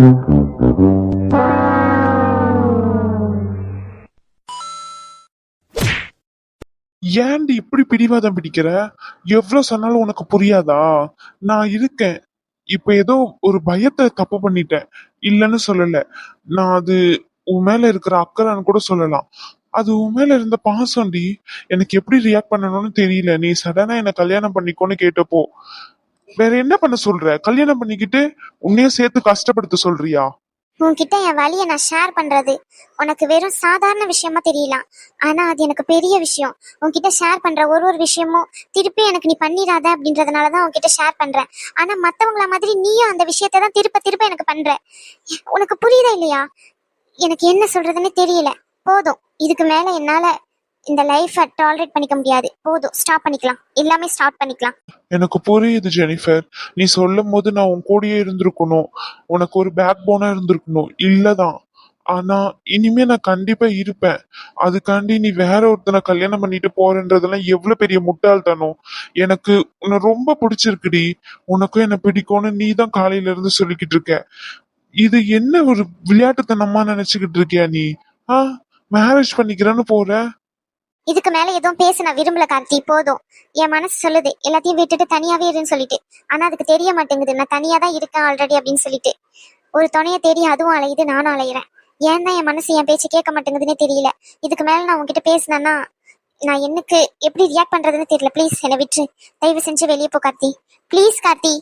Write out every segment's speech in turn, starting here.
ஏன்டி இப்படி பிடிவாதம் பிடிக்கிற? எவ்வளவு சொன்னாலும் உனக்கு புரியாதா? நான் இருக்கேன். இப்ப ஏதோ ஒரு பயத்தை தப்பு பண்ணிட்டேன். இல்லைன்னு சொல்லல. நான் அது உன் மேல இருக்கிற அக்கறான்னு கூட சொல்லலாம். அது உன் மேல இருந்த பாசம்டி. எனக்கு எப்படி ரியாக்ட் பண்ணணும்னு தெரியல. நீ சடனா என்ன கல்யாணம் பண்ணிக்கோன்னு கேட்டப்போ. வேற என்ன பண்ண சொல்ற? கல்யாணம் பண்ணிக்கிட்டு உன்னையும் சேர்த்து கஷ்டப்படுத்த சொல்றியா? உன்கிட்ட என் வழியை நான் ஷேர் பண்றது உனக்கு வெறும் சாதாரண விஷயமா தெரியலாம். ஆனா அது எனக்கு பெரிய விஷயம். உன்கிட்ட ஷேர் பண்ற ஒரு ஒரு விஷயமும் திருப்பி எனக்கு நீ பண்ணிடாத அப்படின்றதுனாலதான் உன்கிட்ட ஷேர் பண்றேன். ஆனா மத்தவங்கள மாதிரி நீயும் அந்த விஷயத்தை தான் திருப்ப திருப்ப எனக்கு பண்ற. உனக்கு புரியுதா இல்லையா? எனக்கு என்ன சொல்றதுன்னு தெரியல. போதும். இதுக்கு மேல என்னால இந்த லைஃபை டாலரேட் பண்ணிக்க முடியாது. போதும். ஸ்டாப் பண்ணிக்கலாம். எல்லாமே ஸ்டார்ட் பண்ணிக்கலாம். எனக்கு புரியுது ஜெனிஃபர் நீ சொல்லும் போது நான் உன் கூடயே இருந்திருக்கணும். உனக்கு ஒரு பேக் போனா இருந்திருக்கணும். இல்லதான். ஆனா இனிமே நான் கண்டிப்பா இருப்பேன். அதுக்காண்டி நீ வேற ஒருத்தனை கல்யாணம் பண்ணிட்டு போறன்றதெல்லாம் எவ்வளவு பெரிய முட்டாள்தனம். எனக்கு உன்னை ரொம்ப பிடிச்சிருக்குடி. உனக்கும் என்ன பிடிக்கும்னு நீ தான் காலையில இருந்து சொல்லிக்கிட்டு இருக்க. இது என்ன ஒரு விளையாட்டுத்தனமா நினைச்சுக்கிட்டு இருக்கியா நீ? ஆ? மேரேஜ் பண்ணிக்கிறேன்னு போற? இதுக்கு மேல எதுவும் பேச நான் விரும்பல கார்த்தி போதும். என் மனசு சொல்லுது எல்லாத்தையும் விட்டுட்டு தனியாவே இருன்னு சொல்லிட்டு. ஆனா அதுக்கு தெரிய மாட்டேங்குது. நான் தனியா தான் இருக்கேன் ஆல்ரெடி அப்படின்னு சொல்லிட்டு. ஒரு துணைய தேடி அதுவும் அலையுது நானும் அலையிறேன். ஏன் தான் என் மனசு என் பேச்சு கேட்க மாட்டேங்குதுன்னே தெரியல. இதுக்கு மேல நான் உங்ககிட்ட பேசினேன்னா நான் எனக்கு எப்படி ரியாக்ட் பண்றதுன்னு தெரியல. ப்ளீஸ் என்னை விட்டு தயவு செஞ்சு வெளியே போ கார்த்தி. ப்ளீஸ் கார்த்தி.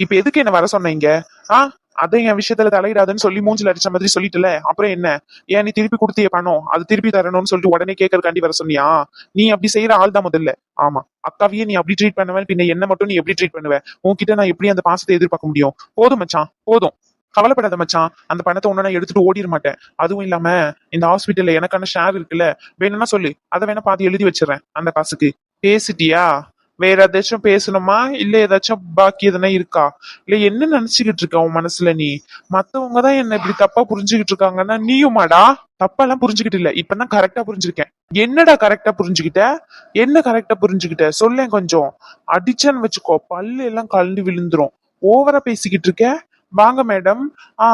இப்ப எதுக்கு என்ன வர சொன்னீங்க ஆ? அதான் என் விஷயத்துல தலையிடாதுன்னு சொல்லி மூஞ்சில அடிச்ச மாதிரி சொல்லிட்டுல அப்புறம் என்ன? ஏன் நீ திருப்பி கொடுத்திய பணம்? அது திருப்பி தரணும்னு சொல்லிட்டு உடனே கேட்கறதுக்காண்டி வர சொன்னியா? நீ அப்படி செய்யற ஆள் தான் முதல்ல. ஆமா. அக்காவையே நீ அப்படி ட்ரீட் பண்ணுவேன் பின்ன என்ன மட்டும் நீ எப்படி ட்ரீட் பண்ணுவ? உன்கிட்ட நான் எப்படி அந்த பாசத்தை எதிர்பார்க்க முடியும்? போதும் மச்சான் போதும். கவலைப்படாத மச்சான் அந்த பணத்தை ஒண்ணு நான் எடுத்துட்டு ஓடிட மாட்டேன். அதுவும் இல்லாம இந்த ஹாஸ்பிட்டல்ல எனக்கான ஷேர் இருக்குல்ல வேணும்னா சொல்லு. அதை வேணா பாதி எழுதி வச்சிடறேன் அந்த காசுக்கு. பேசிட்டியா? வேற ஏதாச்சும் பேசணுமா? இல்ல ஏதாச்சும் பாக்கி எதனா இருக்கா? இல்ல என்ன நினைச்சுக்கிட்டு இருக்க உன் மனசுல நீ? மத்தவங்க தான் என்ன இப்படி தப்பா புரிஞ்சுக்கிட்டு இருக்காங்கன்னா நீயுமாடா? தப்பாலாம் புரிஞ்சுக்கிட்டு இல்ல. இப்பதான் கரெக்டா புரிஞ்சுக்கிட்டேன் என்னடா கரெக்டா புரிஞ்சுக்கிட்ட? என்ன கரெக்டா புரிஞ்சுக்கிட்ட? சொல்லேன் கொஞ்சம். அடிச்சேன்னு வச்சுக்கோ பல்லு எல்லாம் கழண்டு விழுந்துரும். ஓவரா பேசிக்கிட்டு இருக்க? வாங்க மேடம் ஆ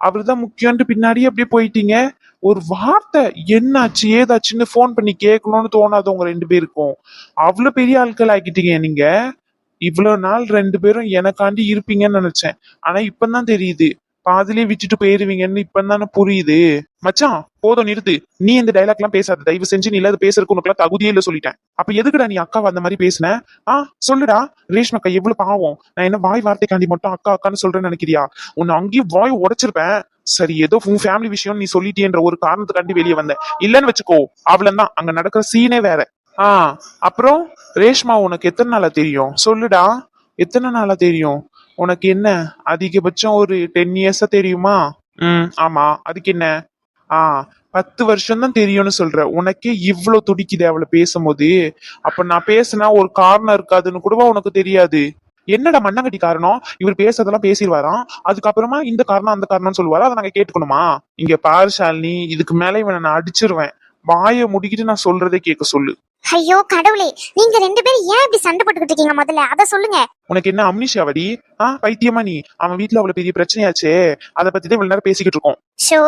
அவர்தான் முக்கியம்னு பின்னாடியே அப்படியே போயிட்டீங்க. ஒரு வார்த்தை என்னாச்சு? ஏதாச்சுன்னு ஃபோன் பண்ணி கேட்கணும்னு தோணாது உங்க ரெண்டு பேருக்கும். அவ்வளோ பெரிய ஆட்கள் ஆக்கிட்டீங்க நீங்க. இவ்வளோ நாள் ரெண்டு பேரும் எனக்காண்டி இருப்பீங்கன்னு நினைச்சேன். ஆனா இப்பதான் தெரியுது. பாதிலே விட்டுட்டு போயிருவீங்கன்னு இப்பதானே புரியுது. மச்சான் போதும் நிறுத்து. நீ இந்த டைலாக் எல்லாம் பேசாத. தயவு செஞ்சு நீ இல்லாத பேசுறதுக்கு உனக்கு தகுதியே இல்ல சொல்லிட்டேன். அப்ப எதுக்குடா நீ அக்காவை அந்த மாதிரி பேசுன? ஆ சொல்லுடா. ரேஷ்மக்கா எவ்வளவு பாவம். நான் என்ன வாய் வார்த்தைக்காண்டி மட்டும் அக்கா அக்கான்னு சொல்றேன்னு நினைக்கிறியா? உன்னை அங்கேயும் வாய் உடைச்சிருப்பேன். சரி ஏதோ உன் ஃபேமிலி விஷயம் நீ சொல்லிட்டேன்ற ஒரு காரணத்துக்காண்டி வெளியே வந்தேன். இல்லன்னு வச்சுக்கோ அவ்வளவுதான் அங்க நடக்கிற சீனே வேற. ஆ அப்புறம் ரேஷ்மா உனக்கு எத்தனை நாளா தெரியும்? சொல்லுடா எத்தனை நாளா தெரியும்? உனக்கு என்ன? அதிகபட்சம் ஒரு டென் இயர்ஸா தெரியுமா? ம் ஆமா. அதுக்கு என்ன? ஆ பத்து வருஷம் தான் தெரியும்னு சொல்ற. உனக்கே இவ்வளவு துடிக்குது அவளை பேசும்போது. அப்ப நான் பேசினா ஒரு காரணம் இருக்காதுன்னு கூடவா உனக்கு தெரியாது? என்னடா மண்ணங்கட்டி காரணம்? இவர் பேசுறதெல்லாம் பேசிடுவாராம் அதுக்கப்புறமா இந்த காரணம் அந்த காரணம்னு சொல்லுவாரு? அதை நாங்க கேட்டுக்கணுமா? இங்க பாரு ஷாலினி இதுக்கு மேல இவனை நான் அடிச்சிருவேன். வாயை முடிக்கிட்டு நான் சொல்றதே கேட்க சொல்லு. ஐயோ கடவுளே நீங்க ரெண்டு பேரும் ஏன் இப்படி சண்டை போட்டுக்கிட்டு இருக்கீங்க முதல்ல? அத சொல்லுங்க. உனக்கு என்ன அம்னிஷாவடி ஆ பைத்தியமா நீ? அவன் வீட்டுல அவ்வளவு பெரிய பிரச்சனையாச்சே. அதை பத்தி தான் இவ்வளவு நேரம் பேசிக்கிட்டு இருக்கோம். ஷோ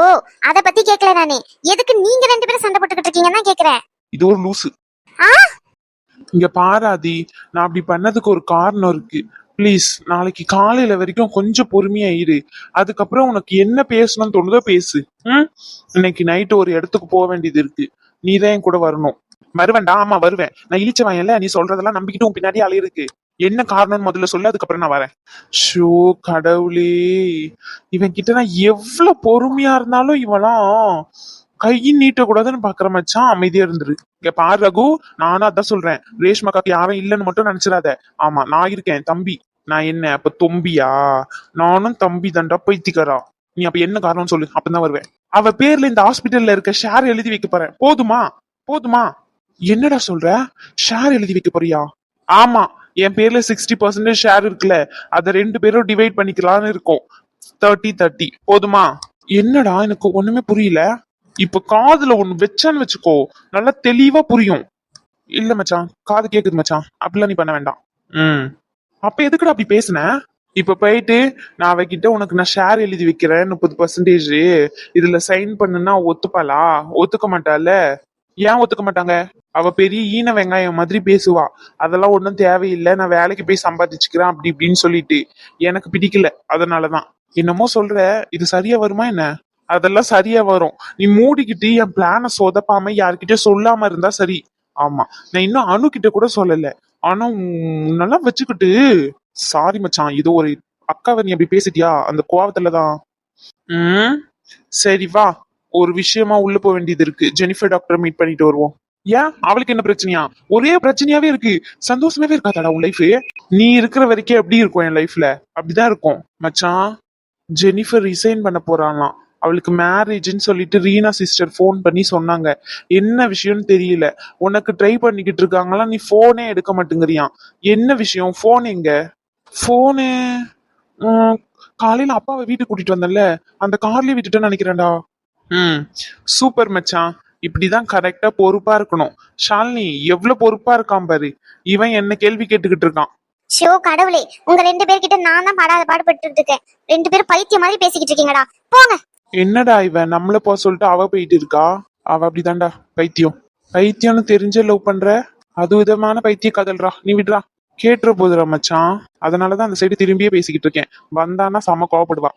அத பத்தி கேக்கல நானே. எதுக்கு நீங்க ரெண்டு பேரும் சண்டை போட்டுக்கிட்டு இருக்கீங்கன்னு தான் கேக்குறேன் இது ஒரு லூசு. ஆ? இங்க பாராதி நான் அப்படி பண்ணதுக்கு ஒரு காரணம் இருக்கு. ப்ளீஸ் நாளைக்கு காலையில வரைக்கும் கொஞ்சம் பொறுமையா இரு. அதுக்கப்புறம் உனக்கு என்ன பேசணும்னு தோணுதோ பேசு. ம்? இன்னைக்கு நைட்டு ஒரு இடத்துக்கு போக வேண்டியது இருக்கு. நீ தான் என் கூட வரணும். வருவேன்டா ஆமா வருவேன். நான் இழிச்ச வாயன்ல நீ சொல்றதெல்லாம் நம்பிக்கிட்டு உன் பின்னாடி அலையிருக்கு என்ன காரணம்னு முதல்ல சொல்லு அதுக்கப்புறம் நான் வரேன். ஷோ கடவுளே. இவன் கிட்ட நான் எவ்வளவு பொறுமையா இருந்தாலும் இவெல்லாம் கையும் நீட்டக்கூடாதுன்னு பாக்குற மச்சான் அமைதியா இருந்துரு. இங்க பாரு ரகு நானும் அதான் சொல்றேன். ரேஷ்மாக்காக்கு யாரும் இல்லைன்னு மட்டும் நினைச்சிடாத. ஆமா நான் இருக்கேன் தம்பி. நான் என்ன அப்ப தொம்பியா? நானும் தம்பி தண்டா பைத்திக்கரா நீ அப்ப என்ன காரணம்னு சொல்லு அப்பதான் வருவேன். அவ பேர்ல இந்த ஹாஸ்பிட்டல்ல இருக்க ஷேர் எழுதி வைக்க போறேன். போதுமா? போதுமா? என்னடா சொல்ற? ஷேர் எழுதி வைக்க போறியா? ஆமா என் பேர்ல சிக்ஸ்டி பர்சன்டேஜ் ஷேர் இருக்குல்ல அதை ரெண்டு பேரும் டிவைட் பண்ணிக்கலாம்னு இருக்கோம். தேர்ட்டி தேர்ட்டி போதுமா? என்னடா எனக்கு ஒண்ணுமே புரியல. இப்ப காதுல ஒண்ணு வச்சான்னு வச்சுக்கோ நல்லா தெளிவா புரியும். இல்ல மச்சான் காது கேக்குது மச்சான். அப்படிலாம் நீ பண்ண வேண்டாம். ம். அப்ப எதுக்குடா அப்படி பேசுன? இப்ப போயிட்டு நான் அவகிட்ட உனக்கு நான் ஷேர் எழுதி வைக்கிறேன் முப்பது பர்சன்டேஜ் இதுல சைன் பண்ணுனா ஒத்துப்பாளா? ஒத்துக்க மாட்டால ஏன் ஒத்துக்க மாட்டாங்க? அவ பெரிய ஈன வெங்காயம் மாதிரி பேசுவா. அதெல்லாம் ஒன்றும் தேவையில்லை. நான் வேலைக்கு போய் சம்பாதிச்சுக்கிறேன் அப்படி இப்படின்னு சொல்லிட்டு. எனக்கு பிடிக்கல. அதனாலதான். என்னமோ சொல்ற இது சரியா வருமா என்ன? அதெல்லாம் சரியா வரும். நீ மூடிக்கிட்டு என் பிளானை சொதப்பாம யார்கிட்டயும் சொல்லாம இருந்தா சரி. ஆமா. நான் இன்னும் அணு கிட்ட கூட சொல்லல. ஆனா நல்லா வச்சுக்கிட்டு சாரி மச்சான் இது ஒரு அக்காவை நீ அப்படி பேசிட்டியா? அந்த கோவத்துலதான் ம். சரி வா. ஒரு விஷயமா உள்ள போக வேண்டியது இருக்கு. ஜெனிஃபர் டாக்டர் மீட் பண்ணிட்டு வருவோம். ஏன்? அவளுக்கு என்ன பிரச்சனையா? ஒரே பிரச்சனையாவே இருக்கு. சந்தோஷமாவே இருக்காதாடா உன் லைஃப் நீ இருக்கிற வரைக்கும் எப்படி இருக்கும் என் லைஃப்ல அப்படிதான் இருக்கும். மச்சான் ஜெனிஃபர் ரிசைன் பண்ண போறாங்களாம். அவளுக்கு மேரேஜ்னு சொல்லிட்டு ரீனா சிஸ்டர் ஃபோன் பண்ணி சொன்னாங்க. என்ன விஷயம்னு தெரியல. உனக்கு ட்ரை பண்ணிக்கிட்டு இருக்காங்களா? நீ ஃபோனே எடுக்க மாட்டேங்கிறியான் என்ன விஷயம்? ஃபோன் எங்க? ஃபோனு காலையில அப்பாவை வீட்டுக்கு கூட்டிட்டு வந்தேன்ல. அந்த கார்லயே விட்டுட்டேன்னு நினைக்கிறேன்டா. ம் சூப்பர் மச்சான். இப்படிதான் கரெக்டா பொறுப்பா இருக்கணும். ஷாலினி எவ்வளவு பொறுப்பா இருக்கான் பாரு. இவன் என்ன கேள்வி கேட்டுக்கிட்டு இருக்கான். ஷோ கடவுளே. உங்க ரெண்டு பேர்கிட்ட நான் தான் படாத பாடுபட்டு இருக்கேன். ரெண்டு பேரும் பைத்திய மாதிரி பேசிக்கிட்டு இருக்கீங்கடா. போங்க. என்னடா இவன் நம்மள போக சொல்லிட்டு அவ போயிட்டு இருக்கா? அவ அப்படிதான்டா பைத்தியம். பைத்தியம்னு தெரிஞ்ச லவ் பண்ற அது விதமான பைத்திய கதல்றா. நீ விடுறா. கேட்டுற போதுடா மச்சான். அதனாலதான் அந்த சைடு திரும்பியே பேசிக்கிட்டு இருக்கேன். வந்தானா செம கோவப்படுவா.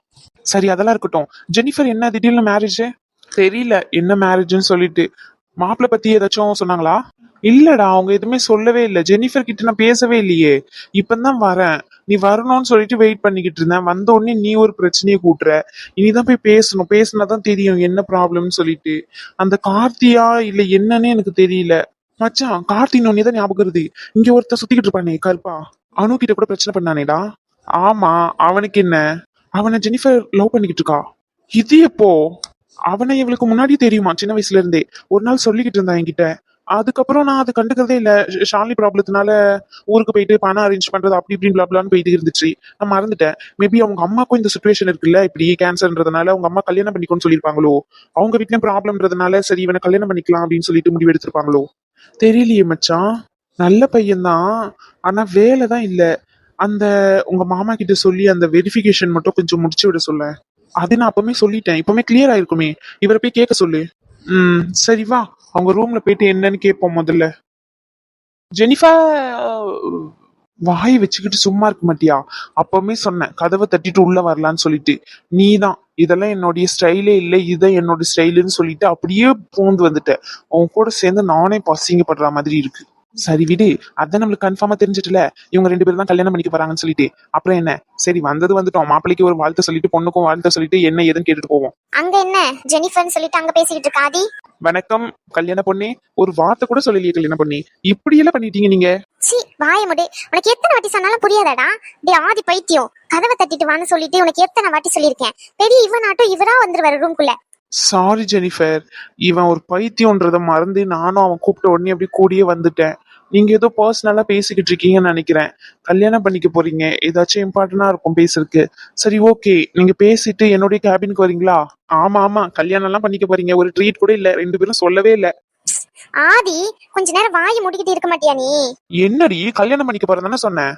சரி அதெல்லாம் இருக்கட்டும். ஜெனிஃபர் என்ன? திடீர்னு மேரேஜ் தெரியல. என்ன மேரேஜ்னு சொல்லிட்டு. மாப்பிள்ள பத்தி ஏதாச்சும் சொன்னாங்களா? இல்லடா அவங்க எதுவுமே சொல்லவே இல்லை. ஜெனிஃபர் கிட்ட நான் பேசவே இல்லையே. இப்பதான் வரேன். நீ வரணும்னு சொல்லிட்டு வெயிட் பண்ணிக்கிட்டு இருந்தேன். வந்த உடனே நீ ஒரு பிரச்சனையை கூட்டுற. இனிதான் போய் பேசணும். பேசினாதான் தெரியும் என்ன ப்ராப்ளம்னு சொல்லிட்டு. அந்த கார்த்தியா இல்ல என்னன்னு எனக்கு தெரியல. மச்சான் கார்த்தின்னு ஒன்னே தான் ஞாபகம் வருது. இங்க ஒருத்தன் சுத்திக்கிட்டு இருப்பானே கருப்பா. அணு கிட்ட கூட பிரச்சனை பண்ணானேடா. ஆமா அவனுக்கு என்ன? அவனை ஜெனிஃபர் லவ் பண்ணிக்கிட்டு இருக்கா? இது எப்போ? அவனை இவளுக்கு முன்னாடி தெரியுமா? சின்ன வயசுல இருந்தே. ஒரு நாள் சொல்லிக்கிட்டு இருந்தான் என்கிட்ட. அதுக்கப்புறம் நான் அது கண்டுக்கிறதே இல்லை. ஷாலி ஷாலினி ப்ராப்ளத்தினால ஊருக்கு போயிட்டு பணம் அரேஞ்ச் பண்றது அப்படி இப்படி பிளாப்லான்னு போயிட்டு இருந்துச்சு. நான் மறந்துட்டேன். மேபி அவங்க அம்மாக்கும் இந்த சுச்சுவேஷன் இருக்குல்ல இப்படி கேன்சர்ன்றதுனால அவங்க அம்மா கல்யாணம் பண்ணிக்கோன்னு சொல்லியிருப்பாங்களோ? அவங்க வீட்லயும் ப்ராப்ளம்ன்றதுனால சரி இவனை கல்யாணம் பண்ணிக்கலாம் அப்படின்னு சொல்லிட்டு முடிவு எடுத்திருப்பாங்களோ? தெரியலையே மச்சான். நல்ல பையன்தான். ஆனா வேலை தான் இல்லை. அந்த உங்க மாமா கிட்ட சொல்லி அந்த வெரிஃபிகேஷன் மட்டும் கொஞ்சம் முடிச்சு விட சொல்ல. அது நான் அப்பவுமே சொல்லிட்டேன். இப்பவுமே கிளியர் ஆயிருக்குமே. இவரை போய் கேட்க சொல்லு. ம் சரி வா. அவங்க ரூம்ல போயிட்டு என்னன்னு கேட்போம் முதல்ல. ஜெனிஃபா வாயை வச்சுக்கிட்டு சும்மா இருக்க மாட்டியா? அப்பவுமே சொன்னேன் கதவை தட்டிட்டு உள்ள வரலான்னு சொல்லிட்டு. நீ தான் இதெல்லாம் என்னுடைய ஸ்டைலே இல்லை இதை என்னோட ஸ்டைலுன்னு சொல்லிட்டு அப்படியே பூந்து வந்துட்ட உன் கூட சேர்ந்து நானே பசிங்கப்படுற மாதிரி இருக்கு. சரி விடு. அதான் நம்மளுக்கு கன்ஃபார்மா தெரிஞ்சிட்டுல. இவங்க ரெண்டு பேரும் தான் கல்யாணம் பண்ணிக்க போறாங்கன்னு சொல்லிட்டு. அப்புறம் என்ன? சரி வந்தது வந்துட்டோம். மாப்பிள்ளைக்கு ஒரு வாழ்த்து சொல்லிட்டு பொண்ணுக்கும் வாழ்த்து சொல்லிட்டு என்ன ஏதுன்னு கேட்டுட்டு போவோம். அங்க என்ன? ஜெனிஃபர்னு சொல்லிட்டு அங்க பேசிக்கிட்டு இருக்கா ஆதி? வணக்கம். கல்யாண பொண்ணே ஒரு வார்த்தை கூட சொல்லலையே கல்யாண பொண்ணே. இப்படி எல்லாம் பண்ணிட்டீங்க நீங்க? சி வாய முடி. உனக்கு எத்தனை வாட்டி சொன்னாலும் புரியாதாடா. டே ஆதி பைத்தியம். கதவை தட்டிட்டு வான்னு சொல்லிட்டு உனக்கு எத்தனை வாட்டி சொல்லியிருக்கேன். பெரிய இவனாட்டும் இவரா வந்துருவாரு ரூம்குள்ள சாரி ஜெனிஃபர் இவன் ஒரு பைத்தியம்ன்றத மறந்து நானும் அவன் கூப்பிட்ட உடனே அப்படி கூடியே வந்துட்டேன். நீங்க ஏதோ பர்சனலா பேசிக்கிட்டு இருக்கீங்கன்னு நினைக்கிறேன். கல்யாணம் பண்ணிக்க போறீங்க. ஏதாச்சும் இம்பார்ட்டண்டா இருக்கும் பேசுறதுக்கு. சரி ஓகே நீங்க பேசிட்டு என்னுடைய கேபினுக்கு வரீங்களா ஆமா ஆமா. கல்யாணம் எல்லாம் பண்ணிக்க போறீங்க. ஒரு ட்ரீட் கூட இல்ல. ரெண்டு பேரும் சொல்லவே இல்ல. ஆதி கொஞ்ச நேரம் வாயை முடிக்கிட்டு இருக்க மாட்டியா நீ? என்னடி? கல்யாணம் பண்ணிக்க போறதானே சொன்னேன்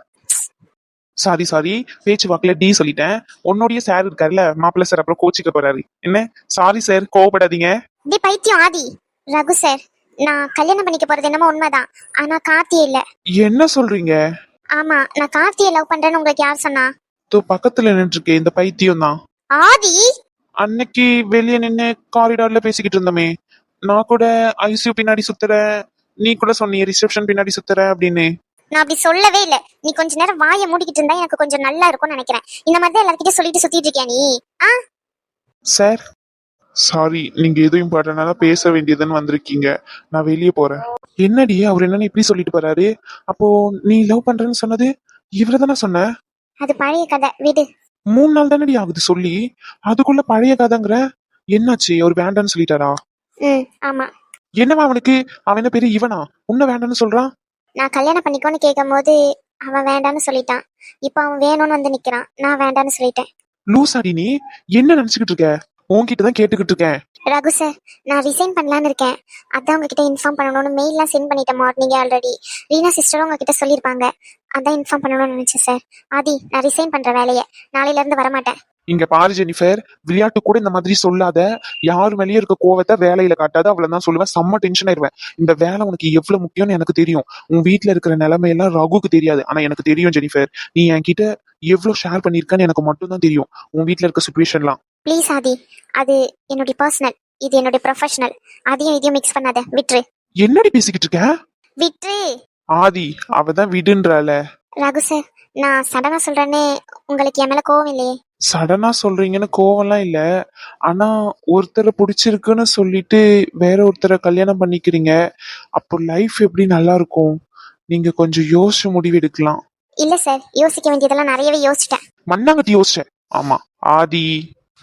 சாரி சாரி பேச்சு வாக்குல டி சொல்லிட்டேன். உன்னுடைய சார் இருக்காருல்ல மாப்பிள்ளை சார் அப்புறம் கோச்சிக்க போறாரு. என்ன? சாரி சார் கோவப்படாதீங்க. டே பைத்தியம் ஆதி. ரகு சார் நான் கல்யாணம் பண்ணிக்க போறது என்னமோ உண்மைதான். ஆனா கார்த்தியே இல்ல. என்ன சொல்றீங்க? ஆமா நான் கார்த்தியை லவ் பண்றேன்னு உங்களுக்கு யார் சொன்னா? தோ பக்கத்துல நின்று இருக்கே இந்த பைத்தியம் தான். ஆதி! அன்னைக்கு வெளியே நின்னு காரிடார்ல பேசிக்கிட்டு இருந்தோமே. நான் கூட ஐசியூ பின்னாடி சுத்துறேன். நீ கூட சொன்னீங்க ரிசப்ஷன் பின்னாடி சுத்துறேன் அப்படின்னு. நான் அப்படி சொல்லவே இல்ல. நீ கொஞ்ச நேரம் வாயை மூடிக்கிட்டு இருந்தா எனக்கு கொஞ்சம் நல்லா இருக்கும்னு நினைக்கிறேன். இந்த மாதிரி தான் எல்லார்கிட்டயும் சொல்லிட்டு சுத்திட்டு இருக்கியா நீ? ஆ? சார் சாரி நீங்க எதுவும் இம்பார்ட்டன்டா பேச வேண்டியதுன்னு வந்திருக்கீங்க. நான் வெளியே போறேன். என்னடி அவர் என்னன்னு இப்படி சொல்லிட்டு போறாரு? அப்போ நீ லவ் பண்றேன்னு சொன்னது இவரை தானே சொன்ன? அது பழைய கதை விடு. மூணு நாள் தானடி ஆகுது சொல்லி. அதுக்குள்ள பழைய கதைங்கிற? என்னாச்சு? அவர் வேண்டான்னு சொல்லிட்டாரா? ம் ஆமா. என்னவா அவனுக்கு? அவன் என்ன பெரிய இவனா? உன்ன வேண்டான்னு சொல்றான்? நான் கல்யாணம் பண்ணிக்கோன்னு கேட்கும் போது அவன் வேண்டான்னு சொல்லிட்டான். இப்போ அவன் வேணும்னு வந்து நிக்கிறான். நான் வேண்டான்னு சொல்லிட்டேன். லூசாடி நீ. என்ன நினைச்சுக்கிட்டு இருக்க? உன்கிட்ட தான் கேட்டுக்கிட்டு இருக்கேன். ரகு சார் நான் ரிசைன் பண்ணலான்னு இருக்கேன். அதான் உங்ககிட்ட இன்ஃபார்ம் பண்ணணும்னு மெயில்லாம் சென்ட் பண்ணிட்டேன் மார்னிங்கே ஆல்ரெடி ரீனா சிஸ்டரும் உங்ககிட்ட சொல்லியிருப்பாங்க. அதான் இன்ஃபார்ம் பண்ணணும்னு நினைச்சேன் சார் ஆதி நான் ரிசைன் பண்ற வேலையை. நாளையில இருந்து வரமாட்டேன். இங்க பாரு ஜெனிஃபர் விளையாட்டு கூட இந்த மாதிரி சொல்லாத. யார் மேலேயும் இருக்க கோவத்தை வேலையில காட்டாத அவ்வளவுதான் சொல்லுவேன். செம்ம டென்ஷன் ஆயிருவேன் இந்த வேலை உனக்கு எவ்வளவு முக்கியம்னு எனக்கு தெரியும். உன் வீட்ல இருக்கிற நிலைமையெல்லாம் ரகுக்கு தெரியாது. ஆனா எனக்கு தெரியும் ஜெனிஃபர் நீ என்கிட்ட எவ்வளவு ஷேர் பண்ணிருக்கன்னு எனக்கு மட்டும் தான் தெரியும். உன் வீட்ல இருக்க சுச்சுவேஷன்லாம் ப்ளீஸ் ஆதி அது என்னுடைய பர்சனல் இது என்னுடைய ப்ரொஃபஷனல் அதையும் இதையும் மிக்ஸ் பண்ணாத. விட்ரு என்னடி பேசிக்கிட்டு இருக்க? விட்ரு ஆதி அவதான் விடுன்றால ரகு சார் நான் சடனா சொல்றேன்னு உங்களுக்கு என் மேல கோவம் இல்லையே. சடனா சொல்றீங்கன்னு கோவம்லாம் இல்ல. ஆனா ஒருத்தரை பிடிச்சிருக்குன்னு சொல்லிட்டு வேற ஒருத்தரை கல்யாணம் பண்ணிக்கிறீங்க. அப்போ லைஃப் எப்படி நல்லா இருக்கும் நீங்க கொஞ்சம் யோசிச்சு முடிவு எடுக்கலாம் இல்ல சார் யோசிக்க வேண்டியதெல்லாம் நிறையவே யோசிச்சிட்டேன். மண்ணாங்கட்டி யோசிச்சேன். ஆமா. ஆதி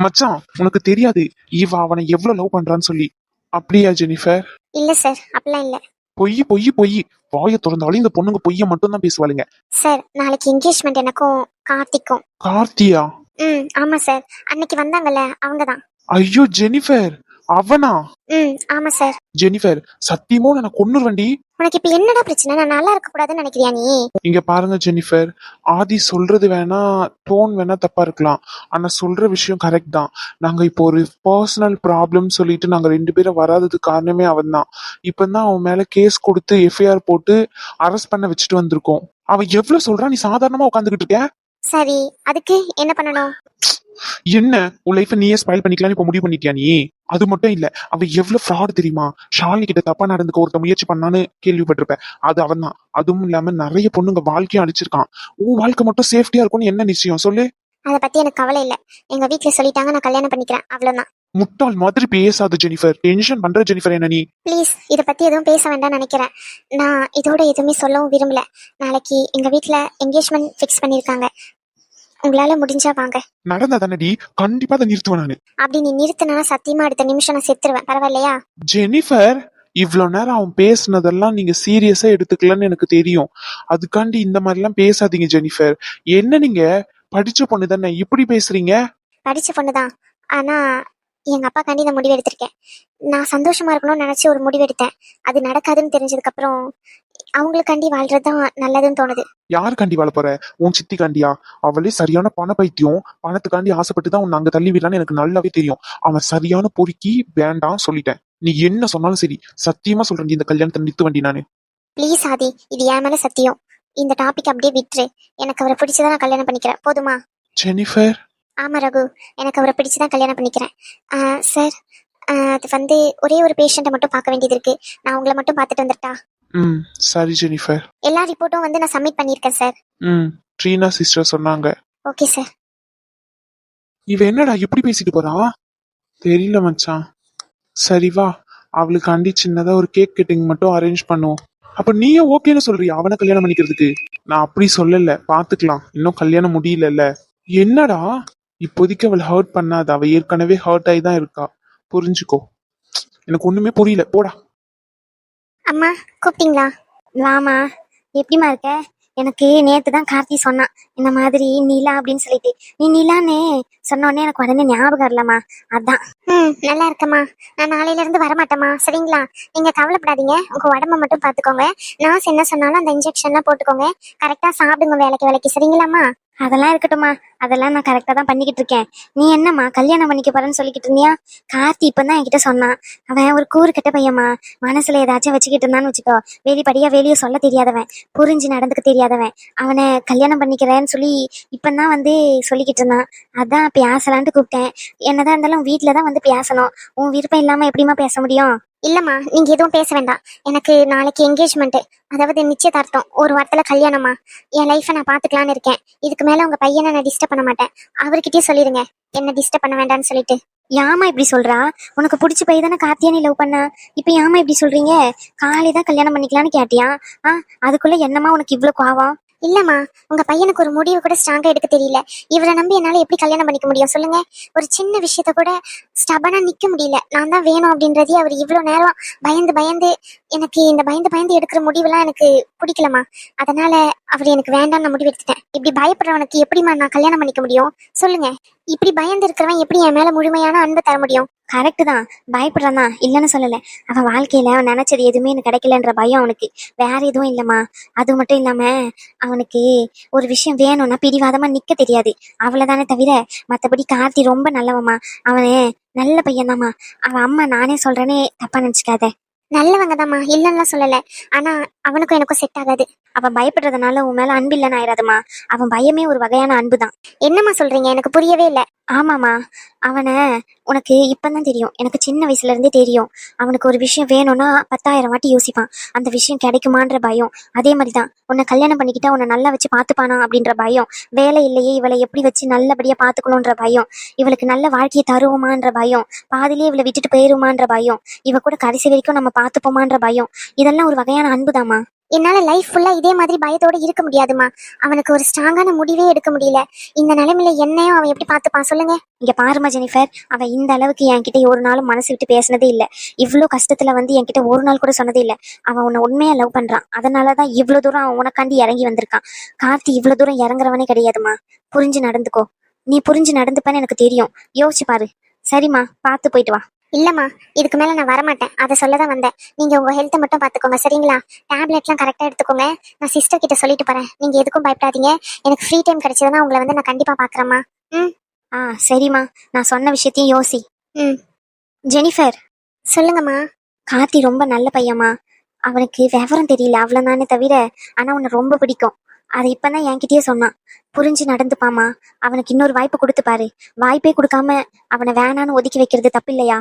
மச்சான் உனக்கு தெரியாது இவ அவனை எவ்வளவு லவ் பண்றான்னு சொல்லி. அப்படியா ஜெனிஃபர்? இல்ல சார் அப்படிலாம் இல்ல. பொய் பொய் பொய். வாயை திறந்தாலும் இந்த பொண்ணுங்க பொய்ய மட்டும் தான் பேசுவாளுங்க. சார் நாளைக்கு என்கேஜ்மெண்ட் எனக்கும் கார்த்திக்கும். கார்த்தியா? ம் ஆமா சார் அன்னைக்கு வந்தாங்கல்ல அவங்க தான் ஐயோ ஜெனிஃபர்! அவனா? ம் ஆமா சார். ஜெனிஃபர் சத்தியமோ நான் கொன்னுருவண்டி உனக்கு இப்ப என்னடா பிரச்சனை? நான் நல்லா இருக்க கூடாதுன்னு நினைக்கிறியா நீ? இங்க பாருங்க ஜெனிஃபர் ஆதி சொல்றது வேணா டோன் வேணா தப்பா இருக்கலாம். ஆனா சொல்ற விஷயம் கரெக்ட் தான். நாங்க இப்போ ஒரு பர்சனல் ப்ராப்ளம் சொல்லிட்டு நாங்க ரெண்டு பேரும் வராததுக்கு காரணமே அவன் தான் இப்பதான் அவன் மேல கேஸ் கொடுத்து எஃப்ஐஆர் போட்டு அரெஸ்ட் பண்ண வச்சுட்டு வந்திருக்கோம். அவன் எவ்வளவு சொல்றான்? நீ சாதாரணமா உட்காந்துக்கிட்டு இருக்க? சரி அதுக்கு என்ன பண்ணணும்? என்ன? உன் லைஃப் நீயே ஸ்பைல் பண்ணிக்கலாம்னு இப்ப முடிவு பண்ணிட்டியா நீ? அது மட்டும் இல்ல அவன் எவ்வளவு ஃப்ராட் தெரியுமா? ஷாலினி கிட்ட தப்பா நடந்துக்க ஒருத்த முயற்சி பண்ணான்னு கேள்விப்பட்டிருப்பேன். அது அவன் தான் அதுவும் இல்லாம நிறைய பொண்ணுங்க வாழ்க்கையும் அழிச்சிருக்கான். உன் வாழ்க்கை மட்டும் சேஃப்டியா இருக்கும்னு என்ன நிச்சயம்? சொல்லு. அதை பத்தி எனக்கு கவலை இல்ல. எங்க வீட்ல சொல்லிட்டாங்க நான் கல்யாணம் பண்ணிக்கிறேன். அவ்வளவுதான். முட்டாள் மாதிரி பேசாத ஜெனிஃபர். டென்ஷன் பண்ற ஜெனிஃபர் என்ன நீ? ப்ளீஸ் இதை பத்தி எதுவும் பேச வேண்டாம்னு நினைக்கிறேன். நான் இதோட எதுவுமே சொல்லவும் விரும்பல. நாளைக்கு எங்க வீட்ல என்கேஜ்மெண்ட் ஃபிக்ஸ் பண்ணிருக்காங்க உங்களால முடிஞ்சா வாங்க. நடந்தா தானடி? கண்டிப்பா அதை நிறுத்துவேன் நானு. அப்படி நீ நிறுத்தினா சத்தியமா அடுத்த நிமிஷம் நான் செத்துருவேன். பரவாயில்லையா? ஜெனிஃபர் இவ்வளோ நேரம் அவன் பேசுனதெல்லாம் நீங்க சீரியஸா எடுத்துக்கலன்னு எனக்கு தெரியும். அதுக்காண்டி இந்த மாதிரிலாம் பேசாதீங்க ஜெனிஃபர். என்ன நீங்க? படிச்ச பொண்ணு தானே இப்படி பேசுறீங்க? படிச்ச பொண்ணுதான். ஆனா எங்க அப்பா காண்டி இந்த முடிவு எடுத்திருக்கேன் நான் சந்தோஷமா இருக்கணும்னு நினைச்சு ஒரு முடிவு எடுத்தேன் அது நடக்காதுன்னு தெரிஞ்சதுக்கு அப்புறம் அவங்களுக்காண்டி வாழ்றதுதான் நல்லதுன்னு தோணுது. யார் காண்டி வாழ போற? உன் சித்தி காண்டியா அவளே சரியான பண பைத்தியம். பணத்துக்காண்டி ஆசைப்பட்டு தான் உன்னை அங்க தள்ளி விடலான்னு எனக்கு நல்லாவே தெரியும். அவன் சரியான பொறுக்கி வேண்டாம் சொல்லிட்டேன். நீ என்ன சொன்னாலும் சரி சத்தியமா சொல்றேன் இந்த கல்யாணத்தை நிறுத்து வண்டி நானு. ப்ளீஸ் ஆதி இது என் மேல சத்தியம். இந்த டாபிக் அப்படியே விட்டுரு. எனக்கு அவரை பிடிச்சதான் நான் கல்யாணம் பண்ணிக்கிறேன். போதுமா? ஜெனிஃபர். ஆமா ரகு. எனக்கு அவரை பிடிச்சுதான் கல்யாணம் பண்ணிக்கிறேன். சார் அது வந்து ஒரே ஒரு பேஷண்ட்டை மட்டும் பார்க்க வேண்டியது இருக்கு. நான் உங்களை மட்டும் பார்த்துட்டு வந்துட்டா? ம் சரி ஜெனிஃபர். எல்லா ரிப்போர்ட்டும் வந்து நான் சப்மிட் பண்ணியிருக்கேன் சார். ம் ட்ரீனா சிஸ்டர் சொன்னாங்க. Okay sir. இவ என்னடா இப்படி பேசிட்டு போறா? தெரியல மச்சான். சரி வா. அவளுக்காண்டி சின்னதா ஒரு கேக் கட்டிங் மட்டும் அரேஞ்ச் பண்ணுவோம். அப்ப நீயே ஓகேன்னு சொல்றியா? அவனை கல்யாணம் பண்ணிக்கிறதுக்கு? நான் அப்படி சொல்லல. பாத்துக்கலாம் இன்னும் கல்யாணம் முடியலல்ல. என்னடா? இப்போதைக்கு அவளை ஹர்ட் பண்ணாத. அவ ஏற்கனவே ஹர்ட் ஆகி தான் இருக்கா. புரிஞ்சுக்கோ. எனக்கு ஒண்ணுமே புரியல. போடா. அம்மா கூப்பிட்டீங்களா? வாமா எப்படிமா இருக்க? எனக்கு நேத்து தான் கார்த்தி சொன்னான். இந்த மாதிரி நிலா அப்படின்னு சொல்லிட்டு. நீ நிலான்னு சொன்ன உடனே எனக்கு உடனே ஞாபகம் வரலம்மா. அதான். ம் நல்லா இருக்கம்மா. நான் நாளையில இருந்து வரமாட்டேம்மா. சரிங்களா? நீங்க கவலைப்படாதீங்க. உங்க உடம்ப மட்டும் பாத்துக்கோங்க. நர்ஸ் என்ன சொன்னாலும் அந்த இன்ஜெக்ஷன்லாம் போட்டுக்கோங்க. கரெக்டா சாப்பிடுங்க வேலைக்கு வேலைக்கு. சரிங்களாம்மா? அதெல்லாம் இருக்கட்டும்மா. அதெல்லாம் நான் கரெக்டாக தான் பண்ணிக்கிட்டு இருக்கேன். நீ என்னம்மா கல்யாணம் பண்ணிக்க போறேன்னு சொல்லிக்கிட்டு இருந்தியா? கார்த்தி இப்போ தான் என்கிட்ட சொன்னான். அவன் ஒரு கூறு கெட்ட பையன்மா மனசுல ஏதாச்சும் வச்சுக்கிட்டு இருந்தான்னு வச்சுக்கோ. வெளிப்படியாக வெளியே சொல்ல தெரியாதவன். புரிஞ்சு நடந்துக்க தெரியாதவன். அவனை கல்யாணம் பண்ணிக்கிறேன்னு சொல்லி இப்போ தான் வந்து சொல்லிக்கிட்டு இருந்தான். அதான் பேசலான்ட்டு கூப்பிட்டேன். என்னதான் இருந்தாலும் வீட்டில் தான் வந்து பேசணும். உன் விருப்பம் இல்லாமல் எப்படிம்மா பேச முடியும்? இல்லம்மா நீங்க எதுவும் பேச வேண்டாம். எனக்கு நாளைக்கு என்கேஜ்மெண்ட் அதாவது நிச்சயதார்த்தம் ஒரு வாரத்துல கல்யாணமா என் லைஃபை நான் பாத்துக்கலான்னு இருக்கேன். இதுக்கு மேல உங்க பையனை நான் டிஸ்டர்ப் பண்ண மாட்டேன். அவர்கிட்டயே சொல்லிருங்க. என்ன டிஸ்டர்ப் பண்ண வேண்டாம்னு சொல்லிட்டு. யாமா இப்படி சொல்றா? உனக்கு பிடிச்ச பையன் தானே நீ லவ் பண்ண? இப்ப யாமா இப்படி சொல்றீங்க? காலை தான் கல்யாணம் பண்ணிக்கலாம்னு கேட்டியா? ஆ அதுக்குள்ள என்னமா உனக்கு இவ்வளவு கோவம்? இல்லம்மா உங்க பையனுக்கு ஒரு முடிவு கூட ஸ்ட்ராங்கா எடுக்க தெரியல. இவரை நம்பி என்னால எப்படி கல்யாணம் பண்ணிக்க முடியும் சொல்லுங்க. ஒரு சின்ன விஷயத்த கூட ஸ்டபனா நிக்க முடியல. நான் தான் வேணும் அப்படின்றதே அவர் இவ்வளவு நேரம் பயந்து பயந்து எனக்கு இந்த பயந்து பயந்து எடுக்கிற முடிவுலாம் எனக்கு பிடிக்கலம்மா. அதனால அவர் எனக்கு வேண்டாம்னு நான் முடிவு எடுத்துட்டேன் இப்படி பயப்படுறவனுக்கு எப்படிம்மா நான் கல்யாணம் பண்ணிக்க முடியும்? சொல்லுங்க. இப்படி பயந்து இருக்கிறவன் எப்படி என் மேல முழுமையான அன்பை தர முடியும்? கரெக்டு தான். பயப்படுறான் தான். இல்லைன்னு சொல்லலை. அவன் வாழ்க்கையில அவன் நினைச்சது எதுவுமே எனக்கு கிடைக்கலன்ற பயம் அவனுக்கு. வேற எதுவும் இல்லைம்மா. அது மட்டும் இல்லாம அவனுக்கு ஒரு விஷயம் வேணும்னா பிடிவாதமாக நிக்க தெரியாது. அவ்வளவுதானே தவிர மத்தபடி கார்த்தி ரொம்ப நல்லவம்மா. அவனே நல்ல பையன்தாம்மா. அவன் அம்மா நானே சொல்றேனே தப்பா நினச்சிக்காத. நல்லவங்க தாம்மா. இல்லைன்னா சொல்லல. ஆனா அவனுக்கும் எனக்கும் செட் ஆகாது. அவன் பயப்படுறதுனால உன் மேல அன்பு இல்லைன்னு ஆயிராதுமா அவன் பயமே ஒரு வகையான அன்பு தான் என்னம்மா சொல்றீங்க? எனக்கு புரியவே இல்லை. ஆமாம்மா. அவனை உனக்கு இப்பதான் தெரியும். எனக்கு சின்ன வயசுல இருந்தே தெரியும். அவனுக்கு ஒரு விஷயம் வேணும்னா பத்தாயிரம் வாட்டி யோசிப்பான். அந்த விஷயம் கிடைக்குமான்ற பயம். அதே மாதிரி தான் உன்னை கல்யாணம் பண்ணிக்கிட்டா உன்னை நல்லா வச்சு பார்த்துப்பானா அப்படின்ற பயம். வேலை இல்லையே இவளை எப்படி வச்சு நல்லபடியா பார்த்துக்கணுன்ற பயம். இவளுக்கு நல்ல வாழ்க்கையை தருவோமான்ற பயம். பாதிலே இவளை விட்டுட்டு போயிருமான்ற பயம். இவ கூட கடைசி வரைக்கும் நம்ம பார்த்துப்போமான்ற பயம். இதெல்லாம் ஒரு வகையான அன்புதாம்மா. என்னால லைஃப் ஃபுல்லா இதே மாதிரி பயத்தோட இருக்க முடியாதுமா. அவனுக்கு ஒரு ஸ்ட்ராங்கான முடிவே எடுக்க முடியல. இந்த நிலைமையில என்னையும் அவன் எப்படி பார்த்துப்பான் சொல்லுங்க. இங்க பாருமா ஜெனிஃபர் அவன் இந்த அளவுக்கு என்கிட்ட ஒரு நாளும் மனசு விட்டு பேசினதே இல்ல. இவ்வளோ கஷ்டத்துல வந்து என்கிட்ட ஒரு நாள் கூட சொன்னதே இல்ல. அவன் உன்னை உண்மையா லவ் பண்றான். அதனாலதான் இவ்வளவு தூரம் அவன் உனக்காண்டி இறங்கி வந்திருக்கான். கார்த்தி இவ்வளவு தூரம் இறங்குறவனே கிடையாதுமா. புரிஞ்சு நடந்துக்கோ. நீ புரிஞ்சு நடந்துப்பேன்னு எனக்கு தெரியும். யோசிச்சு பாரு. சரிம்மா பார்த்து போயிட்டு வா. இல்லம்மா இதுக்கு மேல நான் வரமாட்டேன். அதை சொல்ல தான் வந்தேன். நீங்க உங்க ஹெல்த்தை மட்டும் பாத்துக்கோங்க சரிங்களா? டேப்லெட்லாம் கரெக்டா எடுத்துக்கோங்க. நான் சிஸ்டர் கிட்ட சொல்லிட்டு போறேன். நீங்க எதுக்கும் பயப்படாதீங்க. எனக்கு ஃப்ரீ டைம் கிடைச்சதுன்னா உங்களை வந்து நான் கண்டிப்பா பாக்குறேம்மா. ம்? ஆ சரிம்மா. நான் சொன்ன விஷயத்தையும் யோசி. ம். ஜெனிஃபர். சொல்லுங்கம்மா. கார்த்தி ரொம்ப நல்ல பையம்மா. அவனுக்கு விவரம் தெரியல அவ்வளோதானே தவிர ஆனா உன்னை ரொம்ப பிடிக்கும். அதை இப்பதான் என்கிட்டயே சொன்னான். புரிஞ்சு நடந்துப்பாமா அவனுக்கு இன்னொரு வாய்ப்பு கொடுத்து பாரு. வாய்ப்பே கொடுக்காம அவனை வேணான்னு ஒதுக்கி வைக்கிறது தப்பில்லையா?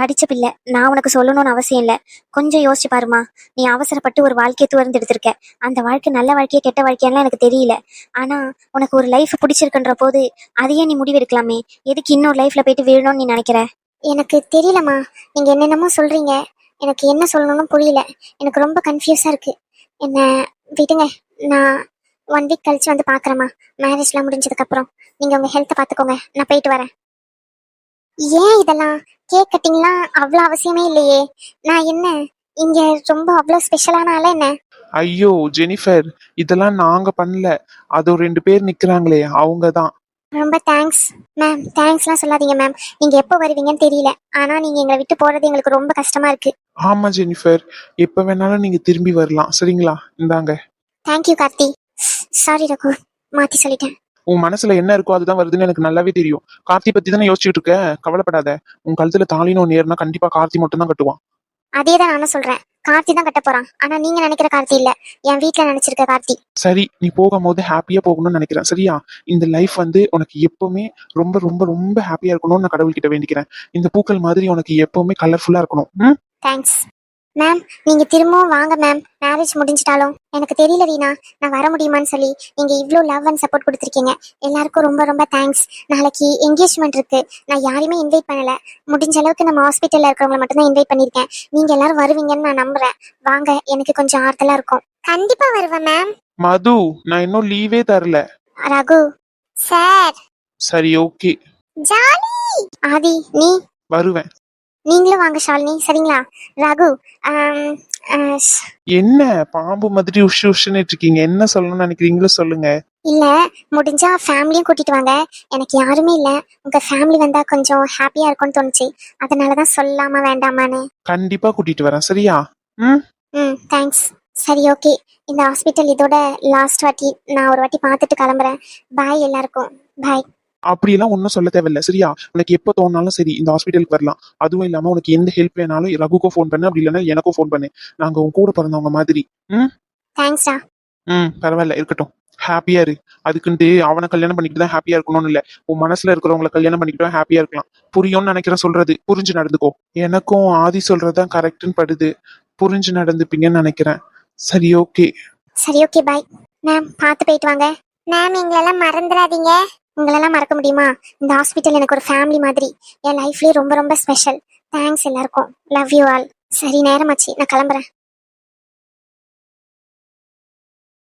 படிச்ச பிள்ளை. நான் உனக்கு சொல்லணும்னு அவசியம் இல்லை. கொஞ்சம் யோசிச்சு பாருமா நீ அவசரப்பட்டு ஒரு வாழ்க்கையை தேர்ந்தெடுத்திருக்க அந்த வாழ்க்கை நல்ல வாழ்க்கையா கெட்ட வாழ்க்கையெல்லாம் எனக்கு தெரியல. ஆனா உனக்கு ஒரு லைஃப் பிடிச்சிருக்குன்ற போது அதையே நீ முடிவெடுக்கலாமே. எதுக்கு இன்னொரு லைஃப்ல போயிட்டு விழணும்னு நீ நினைக்கிற? எனக்கு தெரியலம்மா. நீங்க என்னென்னமோ சொல்றீங்க. எனக்கு என்ன சொல்லணும்னு புரியல. எனக்கு ரொம்ப கன்ஃபியூஸா இருக்கு. என்ன விடுங்க. நான் ஒன் வீக் கழிச்சு வந்து பாக்குறேம்மா மேரேஜ்லாம் முடிஞ்சதுக்கு அப்புறம் நீங்க உங்க ஹெல்த்தை பாத்துக்கோங்க நான் போயிட்டு வரேன். ஏன் இதெல்லாம்? கேக் கட்டிங்லாம் அவ்வளோ அவசியமே இல்லையே. நான் என்ன? இங்க ரொம்ப அவ்வளோ ஸ்பெஷலான ஆளா என்ன? ஐயோ ஜெனிஃபர் இதெல்லாம் நாங்க பண்ணல. அது ரெண்டு பேர் நிக்கிறாங்களே அவங்க தான். ரொம்ப தேங்க்ஸ் மேம் தேங்க்ஸ்லாம் சொல்லாதீங்க மேம் நீங்க எப்போ வருவீங்கன்னு தெரியல. ஆனா நீங்க எங்களை விட்டு போறது எங்களுக்கு ரொம்ப கஷ்டமா இருக்கு. ஆமா ஜெனிஃபர். எப்ப வேணாலும் நீங்க திரும்பி வரலாம். சரிங்களா? இந்தாங்க. தேங்க்யூ கார்த்தி. சாரி ரகு மாத்தி சொல்லிட்டேன். உன் மனசுல என்ன இருக்கோ அதுதான் வருதுன்னு எனக்கு நல்லாவே தெரியும். கார்த்தி பத்தி தானே யோசிச்சுட்டு இருக்க? கவலைப்படாத. உன் கழுத்துல தாலின்னு ஒன்று ஏறினா கண்டிப்பா கார்த்தி மட்டும் தான் கட்டுவான். அதே தான் நானும் சொல்றேன். கார்த்தி தான் கட்ட போறான். ஆனா நீங்க நினைக்கிற கார்த்தி இல்ல. என் வீட்ல நினைச்சிருக்க கார்த்தி. சரி நீ போகும்போது ஹாப்பியா போகணும்னு நினைக்கிறேன். சரியா? இந்த லைஃப் வந்து உனக்கு எப்பவுமே ரொம்ப ரொம்ப ரொம்ப ஹாப்பியா இருக்கணும்னு நான் கடவுள்கிட்ட வேண்டிக்கிறேன். இந்த பூக்கள் மாதிரி உனக்கு எப்பவுமே கலர்ஃபுல்லா இருக்கணும்? தேங்க்ஸ் மேம் நீங்க திரும்பவும் வாங்க மேம் மேரேஜ் முடிஞ்சிட்டாலும். எனக்கு தெரியல ரீனா நான் வர முடியுமான்னு சொல்லி நீங்க இவ்ளோ லவ் அண்ட் சப்போர்ட் கொடுத்துருக்கீங்க. எல்லாருக்கும் ரொம்ப ரொம்ப தேங்க்ஸ் நாளைக்கு என்கேஜ்மெண்ட் இருக்கு. நான் யாரையுமே இன்வைட் பண்ணல. முடிஞ்ச அளவுக்கு நம்ம ஹாஸ்பிட்டல்ல இருக்கிறவங்கள மட்டும் தான் இன்வைட் பண்ணிருக்கேன் நீங்க எல்லாரும் வருவீங்கன்னு நான் நம்புறேன். வாங்க எனக்கு கொஞ்சம் ஆறுதலா இருக்கும். கண்டிப்பா வருவேன் மேம் மது நான் இன்னும் லீவே தரல. ரகு. சார் சரி ஓகே ஜாலி. ஆதி நீ? வருவேன். நீங்களும் வாங்க ஷாலினி. சரிங்களா? ரகு என்ன பாம்பு மாதிரி உஷு உஷுன்னு இருக்கீங்க? என்ன சொல்லணும்னு நினைக்கிறீங்களோ சொல்லுங்க. இல்ல முடிஞ்சா ஃபேமிலியும் கூட்டிட்டு வாங்க. எனக்கு யாருமே இல்ல. உங்க ஃபேமிலி வந்தா கொஞ்சம் ஹாப்பியா இருக்கும்னு தோணுச்சு. அதனாலதான் சொல்லாம வேண்டாமான்னு. கண்டிப்பா கூட்டிட்டு வரேன். சரியா? ம்? ம் தேங்க்ஸ் சரி ஓகே இந்த ஹாஸ்பிட்டல் இதோட லாஸ்ட் வாட்டி நான் ஒரு வாட்டி பார்த்துட்டு கிளம்புறேன். பாய் எல்லாருக்கும். பாய் அப்படியெல்லாம் ஒன்றும் சொல்ல தேவையில்ல. சரியா? உனக்கு எப்போ தோணாலும் சரி இந்த ஹாஸ்பிட்டலுக்கு வரலாம். அதுவும் இல்லாம உனக்கு எந்த ஹெல்ப் வேணாலும் ரகுக்கோ ஃபோன் பண்ணு. அப்படி இல்லைன்னா எனக்கும் ஃபோன் பண்ணு. நாங்க உன் கூட பிறந்தவங்க மாதிரி. ம்? தேங்க்ஸ்டா ம் பரவாயில்ல. இருக்கட்டும். ஹாப்பியா இரு. அதுக்குன்ட்டு அவனை கல்யாணம் பண்ணிக்கிட்டு தான் ஹாப்பியா இருக்கணும்னு இல்ல. உன் மனசுல இருக்கிறவங்கள கல்யாணம் பண்ணிக்கிட்டு ஹாப்பியா இருக்கலாம். புரியும்னு நினைக்கிற சொல்றது. புரிஞ்சு நடந்துக்கோ. எனக்கும் ஆதி சொல்றதுதான் கரெக்ட்னு படுது. புரிஞ்சு நடந்துப்பீங்கன்னு நினைக்கிறேன். சரி ஓகே சரி ஓகே பாய் மேம் பார்த்து போயிட்டு வாங்க. மேம் எங்களெல்லாம் மறந்துடாதீங்க. உங்களெல்லாம் மறக்க முடியுமா? இந்த ஹாஸ்பிட்டல் எனக்கு ஒரு ஃபேமிலி மாதிரி. என் லைஃப்லயே ரொம்ப ரொம்ப ஸ்பெஷல் தேங்க்ஸ் எல்லாருக்கும். லவ் யூ ஆல் சரி நேரமாச்சு நான் கிளம்புறேன்.